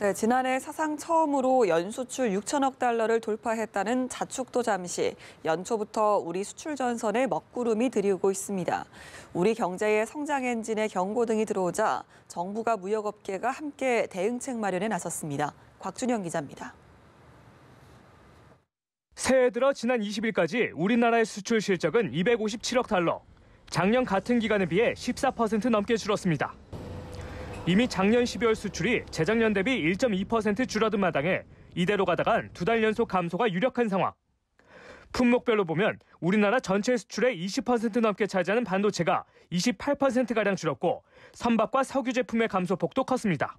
네, 지난해 사상 처음으로 연수출 6천억 달러를 돌파했다는 자축도 잠시 연초부터 우리 수출 전선에 먹구름이 들이우고 있습니다. 우리 경제의 성장 엔진에 경고등이 들어오자 정부가 무역업계가 함께 대응책 마련에 나섰습니다. 곽준영 기자입니다. 새해 들어 지난 20일까지 우리나라의 수출 실적은 257억 달러. 작년 같은 기간에 비해 14% 넘게 줄었습니다. 이미 작년 12월 수출이 재작년 대비 1.2% 줄어든 마당에 이대로 가다간 두 달 연속 감소가 유력한 상황. 품목별로 보면 우리나라 전체 수출의 20% 넘게 차지하는 반도체가 28%가량 줄었고 선박과 석유 제품의 감소폭도 컸습니다.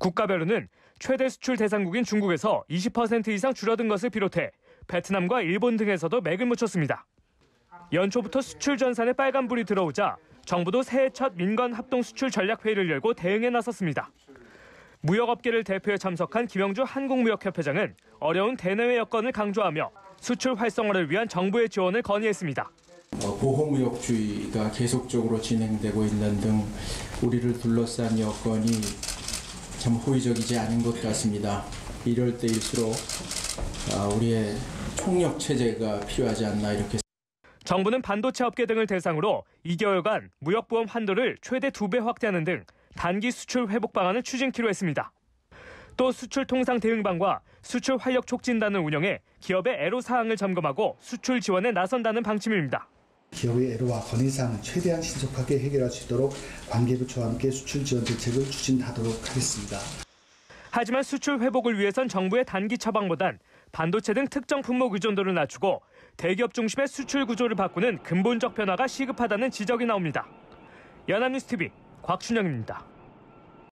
국가별로는 최대 수출 대상국인 중국에서 20% 이상 줄어든 것을 비롯해 베트남과 일본 등에서도 맥을 묻혔습니다. 연초부터 수출 전산에 빨간불이 들어오자 정부도 새해 첫 민간 합동 수출 전략 회의를 열고 대응에 나섰습니다. 무역업계를 대표해 참석한 김영주 한국무역협회장은 어려운 대내외 여건을 강조하며 수출 활성화를 위한 정부의 지원을 건의했습니다. 어, 보호무역주의가 계속적으로 진행되고 있는 등 우리를 둘러싼 여건이 참 호의적이지 않은 것 같습니다. 이럴 때일수록 아, 우리의 총력 체제가 필요하지 않나 이렇게 정부는 반도체 업계 등을 대상으로 2개월간 무역보험 한도를 최대 2배 확대하는 등 단기 수출 회복 방안을 추진키로 했습니다. 또 수출 통상 대응반과 수출 활력 촉진단을 운영해 기업의 애로 사항을 점검하고 수출 지원에 나선다는 방침입니다. 기업의 애로와 건의사항을 최대한 신속하게 해결할 수 있도록 관계부처와 함께 수출 지원 대책을 추진하도록 하겠습니다. 하지만 수출 회복을 위해선 정부의 단기 처방보단 반도체 등 특정 품목 의존도를 낮추고 대기업 중심의 수출 구조를 바꾸는 근본적 변화가 시급하다는 지적이 나옵니다. 연합뉴스 TV 곽춘영입니다.